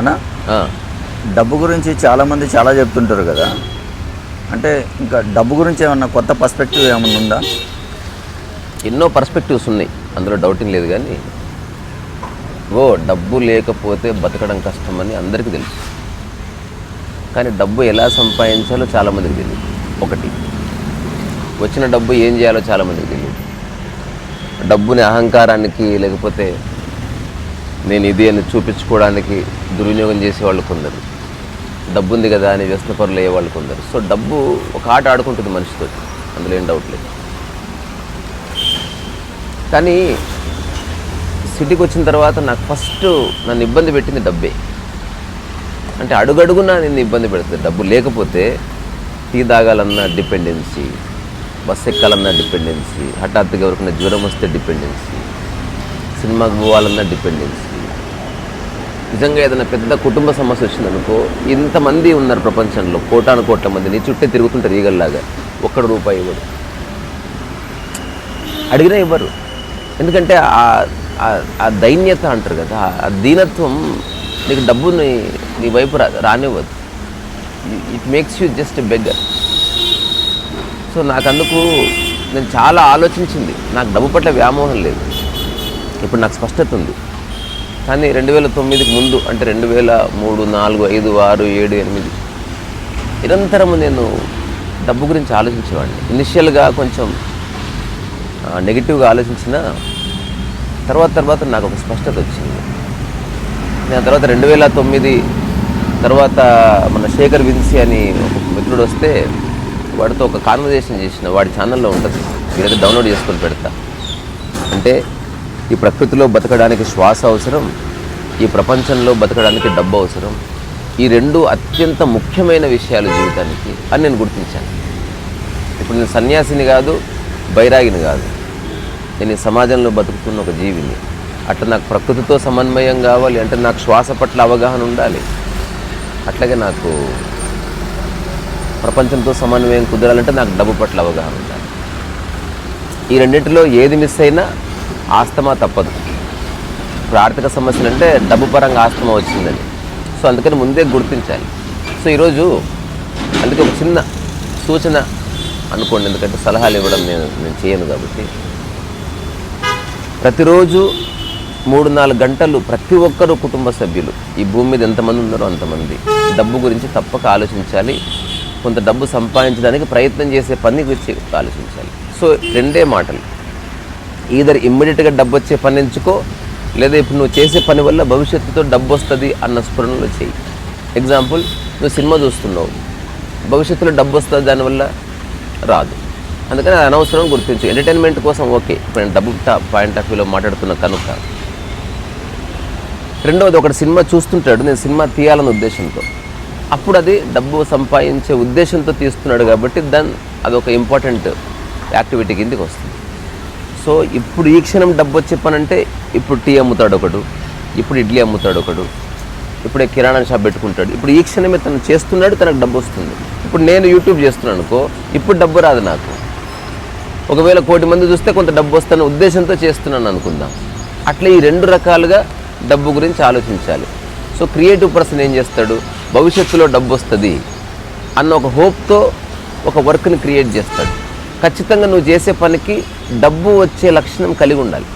అన్న డబ్బు గురించి చాలామంది చాలా చెప్తుంటారు కదా. అంటే ఇంకా డబ్బు గురించి ఏమన్నా కొత్త పర్స్పెక్టివ్ ఏమన్నా ఉందా? ఎన్నో పర్స్పెక్టివ్స్ ఉన్నాయి. అందులో డౌటింగ్ లేదు కానీ ఓ డబ్బు లేకపోతే బతకడం కష్టమని అందరికీ తెలుసు. కానీ డబ్బు ఎలా సంపాదించాలో చాలామందికి తెలియదు. ఒకటి వచ్చిన డబ్బు ఏం చేయాలో చాలామందికి తెలియదు. డబ్బుని అహంకారానికి లేకపోతే నేను ఇది అని చూపించుకోవడానికి దుర్వినియోగం చేసే వాళ్ళు కొందరు. డబ్బు ఉంది కదా అని వ్యసన పనులు అయ్యే వాళ్ళు కొందరు. సో డబ్బు ఒక ఆట ఆడుకుంటుంది మనిషితో అందులో ఏం డౌట్ లేదు. కానీ సిటీకి వచ్చిన తర్వాత నాకు ఫస్ట్ నన్ను ఇబ్బంది పెట్టింది డబ్బే. అంటే అడుగడుగునా నేను ఇబ్బంది పెడుతుంది. డబ్బు లేకపోతే టీ తాగాలన్నా డిపెండెన్సీ బస్సు ఎక్కాలన్నా డిపెండెన్సీ హఠాత్తుగా ఎవరికైనా జ్వరం వస్తే డిపెండెన్సీ సినిమాకి పోవాలన్నా డిపెండెన్సీ నిజంగా ఏదైనా పెద్ద కుటుంబ సమస్య వచ్చిందనుకో ఇంతమంది ఉన్నారు ప్రపంచంలో కోటాను కోట్ల మంది నీ చుట్టే తిరుగుతుంటారు ఈగల్లాగా. ఒక్కడు రూపాయి ఇవ్వడు. అడిగినా ఇవ్వరు. ఎందుకంటే ఆ- ఆ- ఆ దైన్యత అంటారు కదా ఆ దీనత్వం నీకు డబ్బుని నీ వైపు రా రానివ్వదు. It makes you just beggar so నాకు అందుకు నేను చాలా ఆలోచించింది. నాకు డబ్బు పట్ల వ్యామోహం లేదు. ఇప్పుడు నాకు స్పష్టత ఉంది. కానీ రెండు వేల తొమ్మిదికి ముందు అంటే రెండు వేల మూడు నాలుగు ఐదు ఆరు ఏడు ఎనిమిది. నిరంతరము నేను డబ్బు గురించి ఆలోచించేవాడిని. ఇనిషియల్గా కొంచెం నెగిటివ్గా ఆలోచించిన తర్వాత తర్వాత నాకు ఒక స్పష్టత వచ్చింది. నేను తర్వాత రెండు వేల తొమ్మిది తర్వాత మన శేఖర్ విన్సి అని ఒక మిత్రుడు వస్తే వాడితో ఒక కాన్వర్జేషన్ చేసిన వాడి ఛానల్లో ఉంటుంది. మీరైతే డౌన్లోడ్ చేసుకొని పెడతా. అంటే ఈ ప్రకృతిలో బతకడానికి శ్వాస అవసరం ఈ ప్రపంచంలో బతకడానికి డబ్బు అవసరం. ఈ రెండు అత్యంత ముఖ్యమైన విషయాలు జీవితానికి అని నేను గుర్తించాను. ఇప్పుడు నేను సన్యాసిని కాదు బైరాగిని కాదు. నేను సమాజంలో బతుకుతున్న ఒక జీవిని. అట్లా నాకు ప్రకృతితో సమన్వయం కావాలి అంటే నాకు శ్వాస పట్ల అవగాహన ఉండాలి. అట్లాగే నాకు ప్రపంచంతో సమన్వయం కుదరాలంటే నాకు డబ్బు పట్ల అవగాహన ఉండాలి. ఈ రెండింటిలో ఏది మిస్ అయినా ఆస్తమా తప్పదు. ఇప్పుడు ఆర్థిక సమస్యలు అంటే డబ్బు పరంగా ఆస్తమా వచ్చిందని సో అందుకని ముందే గుర్తించాలి. సో ఈరోజు అందుకే ఒక చిన్న సూచన అనుకోండి ఎందుకంటే సలహాలు ఇవ్వడం నేను నేను చేయను కాబట్టి. ప్రతిరోజు మూడు నాలుగు గంటలు ప్రతి ఒక్కరు కుటుంబ సభ్యులు ఈ భూమి మీద ఎంతమంది ఉన్నారో అంతమంది. డబ్బు గురించి తప్పక ఆలోచించాలి. కొంత డబ్బు సంపాదించడానికి ప్రయత్నం చేసే పని గురించి ఆలోచించాలి. సో రెండే మాటలు. ఈధర్ ఇమ్మీడియట్గా డబ్బు వచ్చే పని ఎంచుకో లేదా ఇప్పుడు నువ్వు చేసే పని వల్ల భవిష్యత్తుతో డబ్బు వస్తుంది అన్న స్ఫురణలో చేయి ఎగ్జాంపుల్ నువ్వు సినిమా చూస్తున్నావు. భవిష్యత్తులో డబ్బు వస్తుంది దానివల్ల రాదు. అందుకని అది అనవసరం గుర్తించు. ఎంటర్టైన్మెంట్ కోసం ఓకే. ఇప్పుడు నేను డబ్బు పాయింట్ ఆఫ్ వ్యూలో మాట్లాడుతున్న కనుక. రెండవది ఒకటి సినిమా చూస్తుంటాడు. నేను సినిమా తీయాలన్న ఉద్దేశంతో. అప్పుడు అది డబ్బు సంపాదించే ఉద్దేశంతో తీస్తున్నాడు కాబట్టి దాని అదొక ఇంపార్టెంట్ యాక్టివిటీ కిందకి వస్తుంది. సో ఇప్పుడు ఈ క్షణం డబ్బు వచ్చే పనంటే ఇప్పుడు టీ అమ్ముతాడు ఒకడు ఇప్పుడు ఇడ్లీ అమ్ముతాడు ఒకడు ఇప్పుడే కిరాణా షాప్ పెట్టుకుంటాడు. ఇప్పుడు ఈ క్షణమే తను చేస్తున్నాడు తనకు డబ్బు వస్తుంది. ఇప్పుడు నేను యూట్యూబ్ చేస్తున్నాను అనుకో ఇప్పుడు డబ్బు రాదు నాకు. ఒకవేళ కోటి మంది చూస్తే కొంత డబ్బు వస్తున్న ఉద్దేశంతో చేస్తున్నాను అనుకుందాం. అట్లా ఈ రెండు రకాలుగా డబ్బు గురించి ఆలోచించాలి. సో క్రియేటివ్ పర్సన్ ఏం చేస్తాడు? భవిష్యత్తులో డబ్బు వస్తుంది అన్న ఒక హోప్తో ఒక వర్క్ని క్రియేట్ చేస్తాడు. ఖచ్చితంగా నువ్వు చేసే పనికి డబ్బు వచ్చే లక్షణం కలిగి ఉండాలి.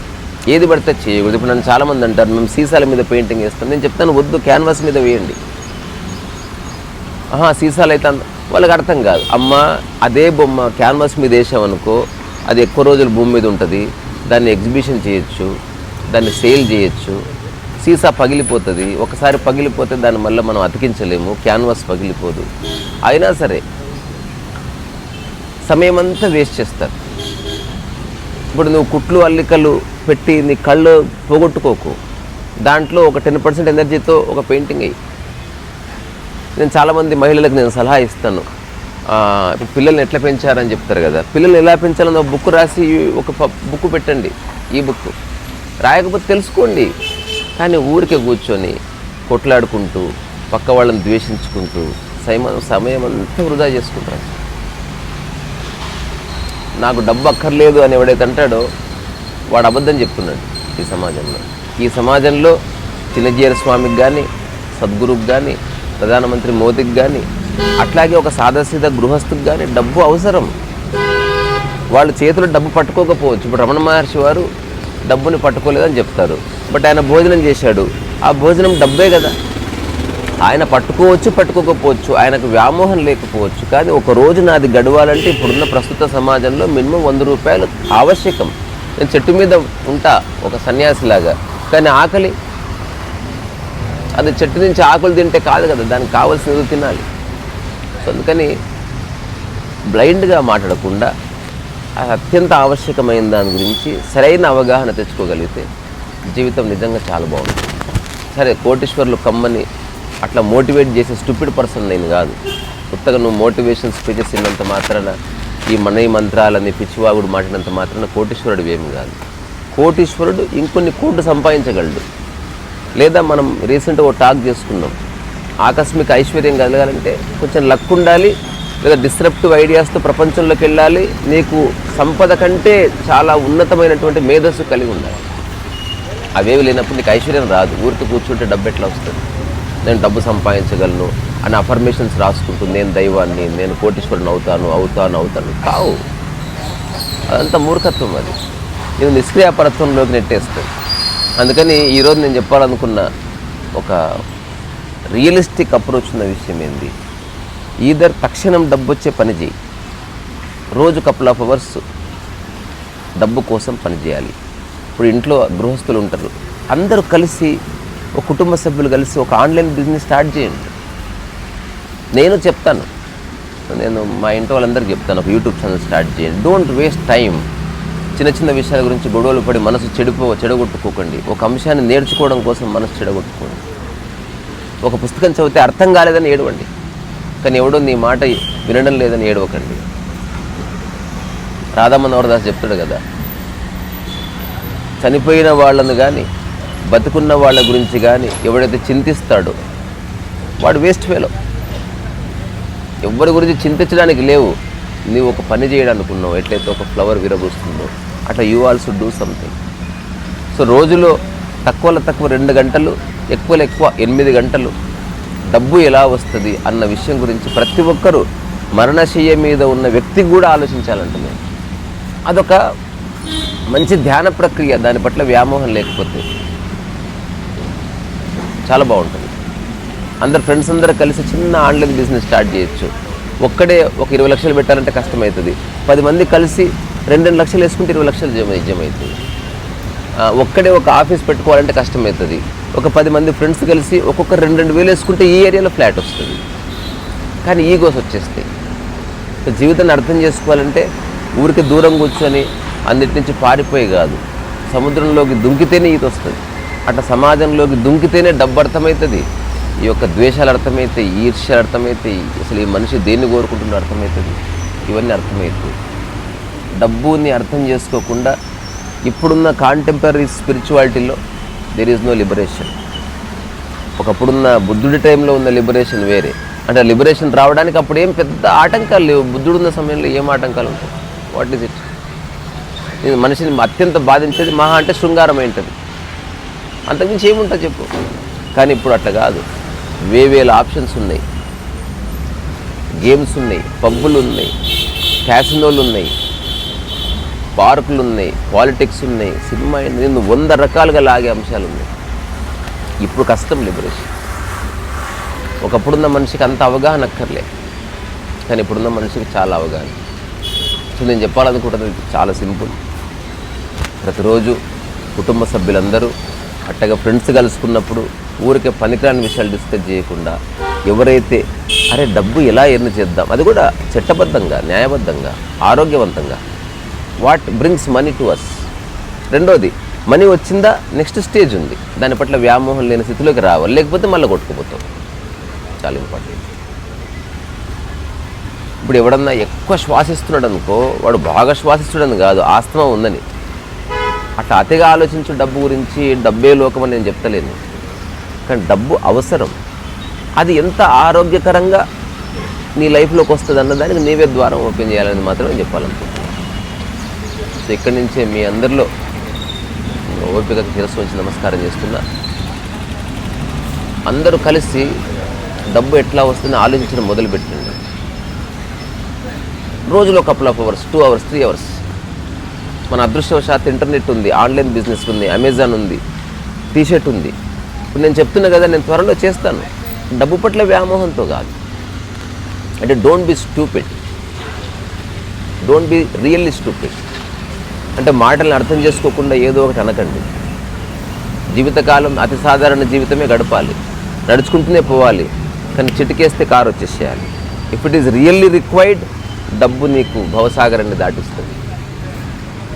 ఏది పడితే చేయకూడదు. ఇప్పుడు నన్ను చాలామంది అంటారు మేము సీసాల మీద పెయింటింగ్ వేస్తాం. నేను చెప్తాను వద్దు క్యాన్వాస్ మీద వేయండి. ఆహా సీసాలు అయితే వాళ్ళకి అర్థం కాదు. అమ్మ అదే బొమ్మ క్యాన్వాస్ మీద వేసామనుకో అది ఎక్కువ రోజులు భూమి మీద ఉంటుంది దాన్ని ఎగ్జిబిషన్ చేయొచ్చు దాన్ని సేల్ చేయొచ్చు సీసా పగిలిపోతుంది ఒకసారి పగిలిపోతే దాన్ని మళ్ళీ మనం అతికించలేము క్యాన్వాస్ పగిలిపోదు. అయినా సరే సమయం అంతా వేస్ట్ చేస్తారు. ఇప్పుడు నువ్వు కుట్లు అల్లికలు పెట్టి నీ కళ్ళు పోగొట్టుకోకు. దాంట్లో ఒక టెన్ పర్సెంట్ ఎనర్జీతో ఒక పెయింటింగ్ అయ్యి నేను చాలామంది మహిళలకు నేను సలహా ఇస్తాను. ఇప్పుడు పిల్లల్ని ఎట్లా పెంచారని చెప్తారు కదా. పిల్లల్ని ఎలా పెంచాలని ఒక బుక్ రాసి ఒక బుక్ పెట్టండి ఈ బుక్. రాయకపోతే తెలుసుకోండి. కానీ ఊరికే కూర్చొని కొట్లాడుకుంటూ పక్క వాళ్ళని ద్వేషించుకుంటూ సైమ సమయం అంతా వృధా చేసుకుంటారు. నాకు డబ్బు అక్కర్లేదు అని ఎవడైతే అంటాడో వాడు అబద్ధం చెప్తున్నాడు ఈ సమాజంలో. ఈ సమాజంలో చిన్నజీర స్వామికి కానీ సద్గురుకు కానీ ప్రధానమంత్రి మోదీకి కానీ అట్లాగే ఒక సాదాసీద గృహస్థుకి కానీ డబ్బు అవసరం. వాళ్ళ చేతిలో డబ్బు పట్టుకోకపోవచ్చు. ఇప్పుడు రమణ మహర్షి వారు డబ్బుని పట్టుకోలేదని చెప్తారు. బట్ ఆయన భోజనం చేశాడు. ఆ భోజనం డబ్బే కదా. ఆయన పట్టుకోవచ్చు పట్టుకోకపోవచ్చు ఆయనకు వ్యామోహం లేకపోవచ్చు కానీ ఒక రోజు నాది గడవాలంటే ఇప్పుడున్న ప్రస్తుత సమాజంలో మినిమం వంద రూపాయలు ఆవశ్యకం. నేను చెట్టు మీద ఉంటా ఒక సన్యాసిలాగా. కానీ ఆకలి? అది చెట్టు నుంచి ఆకులు తింటే కాదు కదా దానికి కావాల్సినది తినాలి. సో అందుకని బ్లైండ్గా మాట్లాడకుండా అది అత్యంత ఆవశ్యకమైన దాని గురించి సరైన అవగాహన తెచ్చుకోగలిగితే జీవితం నిజంగా చాలా బాగుంటుంది. సరే కోటేశ్వర్లు కమ్మని అట్లా మోటివేట్ చేసే స్టూపిడ్ పర్సన్ నేను కాదు. కొత్తగా నువ్వు మోటివేషన్ స్పీచెస్ ఇన్నంత మాత్రాన ఈ మనయ మంత్రాలని పిచ్చివాగుడు మాటినంత మాత్రాన కోటీశ్వరుడు ఏమి కాదు. కోటీశ్వరుడు ఇంకొన్ని కోట్లు సంపాదించగలడు. లేదా మనం రీసెంట్గా ఒక టాక్ చేసుకున్నాం. ఆకస్మిక ఐశ్వర్యం కలగాలంటే కొంచెం లక్ ఉండాలి లేదా డిస్రప్టివ్ ఐడియాస్తో ప్రపంచంలోకి వెళ్ళాలి నీకు సంపద కంటే చాలా ఉన్నతమైనటువంటి మేధస్సు కలిగి ఉండాలి. అవేవి లేనప్పుడు నీకు ఐశ్వర్యం రాదు. ఊరికి కూర్చుంటే డబ్బు ఎట్లా వస్తుంది? నేను డబ్బు సంపాదించగలను అని అఫర్మేషన్స్ రాసుకుంటూ నేను దైవాన్ని నేను కోటీశ్వరుని అవుతాను అవుతాను అవుతాను. కావు. అదంతా మూర్ఖత్వం అది. నేను నిష్క్రియాపరత్వంలోకి నెట్టేస్తాను అందుకని ఈరోజు నేను చెప్పాలనుకున్న ఒక రియలిస్టిక్ అప్రోచ్ ఉన్న విషయం ఏంది? ఈధర్ తక్షణం డబ్బు వచ్చే పని చేయి. రోజు కపుల్ ఆఫ్ అవర్స్ డబ్బు కోసం పనిచేయాలి ఇప్పుడు ఇంట్లో గృహస్థులు ఉంటారు. అందరూ కలిసి ఒక కుటుంబ సభ్యులు కలిసి ఒక ఆన్లైన్ బిజినెస్ స్టార్ట్ చేయండి. నేను చెప్తాను. నేను మా ఇంట్లో వాళ్ళందరికీ చెప్తాను ఒక యూట్యూబ్ ఛానల్ స్టార్ట్ చేయండి. డోంట్ వేస్ట్ టైం చిన్న చిన్న విషయాల గురించి గొడవలు పడి మనసు చెడిపో చెడగొట్టుకోకండి. ఒక అంశాన్ని నేర్చుకోవడం కోసం మనసు చెడగొట్టుకోండి. ఒక పుస్తకం చదివితే అర్థం కాలేదని ఏడవండి. కానీ ఎవడో నీ మాట వినడం లేదని ఏడవకండి. రాధామనోహర్ దాస్ చెప్తాడు కదా చనిపోయిన వాళ్ళను కానీ బతుకున్న వాళ్ళ గురించి కానీ ఎవడైతే చింతిస్తాడో వాడు వేస్ట్ ఫెలో. ఎవరి గురించి చింతించడానికి లేవు. నీవు ఒక పని చేయడానుకున్నావు ఎట్లయితే ఒక ఫ్లవర్ విరబూస్తుందో అట్లా you also do something. So రోజులో తక్కువలో తక్కువ రెండు గంటలు ఎక్కువలో ఎక్కువ ఎనిమిది గంటలు డబ్బు ఎలా వస్తుంది అన్న విషయం గురించి ప్రతి ఒక్కరూ మరణశయ్య మీద ఉన్న వ్యక్తి కూడా ఆలోచించాలంట నేను అదొక మంచి ధ్యాన ప్రక్రియ దాని పట్ల వ్యామోహం లేకపోతే. చాలా బాగుంటుంది. అందరు ఫ్రెండ్స్ అందరూ కలిసి చిన్న ఆన్లైన్ బిజినెస్ స్టార్ట్ చేయొచ్చు. ఒక్కడే ఒక ఇరవై లక్షలు పెట్టాలంటే కష్టమవుతుంది పది మంది కలిసి రెండు రెండు లక్షలు వేసుకుంటే ఇరవై లక్షలు జమ అవుతుంది ఒక్కడే ఒక ఆఫీస్ పెట్టుకోవాలంటే కష్టమవుతుంది ఒక పది మంది ఫ్రెండ్స్ కలిసి ఒక్కొక్క రెండు రెండు వేలు వేసుకుంటే ఈ ఏరియాలో ఫ్లాట్ వస్తుంది. కానీ ఈగోస్ వచ్చేస్తాయి జీవితాన్ని అర్థం చేసుకోవాలంటే ఊరికి దూరం కూర్చొని అన్నిటి నుంచి పారిపోయి కాదు. సముద్రంలోకి దుంకితేనే ఈత వస్తుంది. అట్లా సమాజంలోకి దుంకితేనే డబ్బు అర్థమవుతుంది ఈ యొక్క ద్వేషాలు అర్థమవుతాయి ఈర్ష్యలు అర్థమవుతాయి అసలు ఈ మనిషి దేన్ని కోరుకుంటుందో అర్థమవుతుంది ఇవన్నీ అర్థమవుతుంది డబ్బుని అర్థం చేసుకోకుండా ఇప్పుడున్న కాంటెంపరీ స్పిరిచువాలిటీలో దెర్ ఈజ్ నో లిబరేషన్ ఒకప్పుడున్న బుద్ధుడి టైంలో ఉన్న లిబరేషన్ వేరే. అంటే లిబరేషన్ రావడానికి అప్పుడు ఏం పెద్ద ఆటంకాలు లేవు. బుద్ధుడు ఉన్న సమయంలో ఏం ఆటంకాలు ఉంటాయి? వాట్ ఈస్ ఇట్ ఇది మనిషిని అత్యంత బాధించేది మహా అంటే శృంగారం ఏంటది అంతకుమించి ఏముంటా చెప్పు. కానీ ఇప్పుడు అట్లా కాదు. వేవేల ఆప్షన్స్ ఉన్నాయి. గేమ్స్ ఉన్నాయి. పబ్బులు ఉన్నాయి. క్యాసినోలు ఉన్నాయి. పార్కులు ఉన్నాయి. పాలిటిక్స్ ఉన్నాయి. సినిమా నేను వంద రకాలుగా లాగే అంశాలు ఉన్నాయి. ఇప్పుడు కష్టం లిబరేషన్. ఒకప్పుడున్న మనిషికి అంత అవగాహన అక్కర్లే. కానీ ఇప్పుడున్న మనిషికి చాలా అవగాహన. సో నేను చెప్పాలనుకుంటున్నది చాలా సింపుల్. ప్రతిరోజు కుటుంబ సభ్యులందరూ అట్టగా ఫ్రెండ్స్ కలుసుకున్నప్పుడు ఊరికే పనికిరాని విషయాలు డిస్కస్ చేయకుండా ఎవరైతే అరే డబ్బు ఎలా ఎర్న్ చేద్దాం? అది కూడా చట్టబద్ధంగా న్యాయబద్ధంగా ఆరోగ్యవంతంగా. What brings money to us రెండోది మనీ వచ్చిందా? నెక్స్ట్ స్టేజ్ ఉంది. దాని పట్ల వ్యామోహం లేని స్థితిలోకి రావాలి. లేకపోతే మళ్ళీ కొట్టుకుపోతాం. చాలా ఇంపార్టెంట్. ఇప్పుడు ఎవడన్నా ఎక్కువ శ్వాసిస్తున్నాడు అనుకో వాడు బాగా శ్వాసిస్తున్నాడని కాదు ఆస్తమా ఉందని. అట్లా అతిగా ఆలోచించు డబ్బు గురించి డబ్బే లోకం అని నేను చెప్తలేను. కానీ డబ్బు అవసరం. అది ఎంత ఆరోగ్యకరంగా నీ లైఫ్లోకి వస్తుంది అన్న దానికి నీవే ద్వారం ఓపెన్ చేయాలని మాత్రమే చెప్పాలనుకుంటున్నాను సో ఇక్కడి నుంచే మీ అందరిలో ఓపికకు శిరస్సు వచ్చి నమస్కారం చేస్తున్నా. అందరూ కలిసి డబ్బు ఎట్లా వస్తుందో ఆలోచించడం మొదలుపెట్టండి. రోజులో couple of hours two hours three hours మన అదృష్టవశాత్ ఇంటర్నెట్ ఉంది ఆన్లైన్ బిజినెస్ ఉంది అమెజాన్ ఉంది టీషర్ట్ ఉంది. ఇప్పుడు నేను చెప్తున్నా కదా నేను త్వరలో చేస్తాను. డబ్బు పట్ల వ్యామోహంతో కాదు. అంటే don't be stupid don't be really stupid అంటే మాటలను అర్థం చేసుకోకుండా ఏదో ఒకటి అనకండి. జీవితకాలం అతి సాధారణ జీవితమే గడపాలి. నడుచుకుంటూనే పోవాలి. కానీ చిటికేస్తే car వచ్చేసేయాలి. If it is really required డబ్బు నీకు భవసాగరాన్ని దాటిస్తుంది.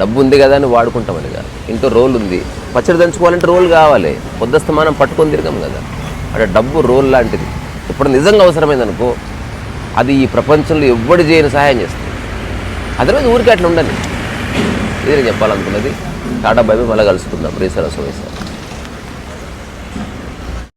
డబ్బు ఉంది కదా అని వాడుకుంటామని కాదు. ఇంట్లో రోల్ ఉంది పచ్చడి దంచుకోవాలంటే రోల్ కావాలి. పొద్దస్తమానం పట్టుకొని తిరగం కదా. అంటే డబ్బు రోల్ లాంటిది. ఇప్పుడు నిజంగా అవసరమైందనుకో అది ఈ ప్రపంచంలో ఎవ్వడు చేయని సహాయం చేస్తుంది. అదర్వైజ్ ఊరికే అట్లా ఉండని ఇది నేను చెప్పాలనుకున్నది. టాటా బాబీ మళ్ళీ కలుసుకుందాం. రీసర్ అసోవేసారు